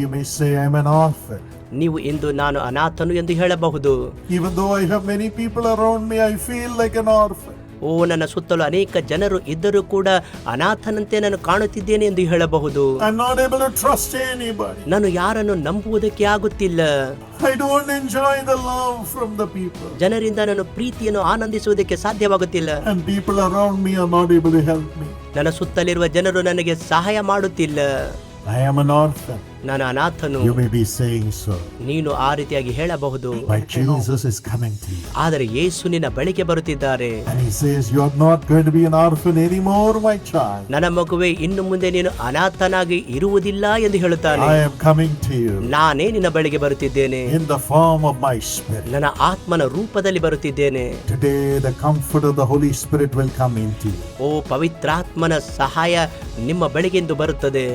you may say, I'm an orphan. ನೀವು ಇಂದು ನಾನು ಅನಾಥನು ಎಂದು ಹೇಳಬಹುದು Even though I have many people around me, I feel like an orphan. ಓ ನನ್ನ ಸುತ್ತಲೂ ಅನೇಕ ಜನರು ಇದ್ದರೂ ಕೂಡ ಅನಾಥನಂತೆ ನಾನು ಕಾಣುತ್ತಿದ್ದೇನೆ ಎಂದು ಹೇಳಬಹುದು I'm not able to trust anybody. ನಾನು ಯಾರನ್ನು ನಂಬುವುದಕ್ಕೆ ಆಗುತ್ತಿಲ್ಲ I don't enjoy the love from the people. ಜನರಿಂದ ನಾನು ಪ್ರೀತಿಯನ್ನು ಆನಂದಿಸುವುದಕ್ಕೆ ಸಾಧ್ಯವಾಗುತ್ತಿಲ್ಲ And people around me are not able to help me. ನನ್ನ ಸುತ್ತಲಿರುವ ಜನರು ನನಗೆ ಸಹಾಯ ಮಾಡುತ್ತಿಲ್ಲ I am an orphan. ನಾನು ಅನಾಥನು You may be saying so. ನೀನು ಆ ರೀತಿಯಾಗಿ ಹೇಳಬಹುದು But Jesus is coming to you. ಆದರೆ ಯೇಸು ನಿನ್ನ ಬಳಿಗೆ ಬರುತ್ತಿದ್ದಾರೆ And he says, You are not going to be an orphan anymore, my child. ನನ್ನ ಮಗುವೆ ಇನ್ನು ಮುಂದೆ ನೀನು ಅನಾಥನಾಗಿ ಇರುವುದಿಲ್ಲ ಎಂದು ಹೇಳುತ್ತಾನೆ I am coming to you ನಾನೇ ನಿನ್ನ ಬಳಿಗೆ ಬರುತ್ತಿದ್ದೇನೆ in the form of my spirit. ನನ್ನ ಆತ್ಮನ ರೂಪದಲ್ಲಿ ಬರುತ್ತಿದ್ದೇನೆ Today, the comfort of the Holy Spirit will come into you. ಓ ಪವಿತ್ರಾತ್ಮನ ಸಹಾಯ ನಿಮ್ಮ ಬಳಿಗೆಂದು ಬರುತ್ತದೆ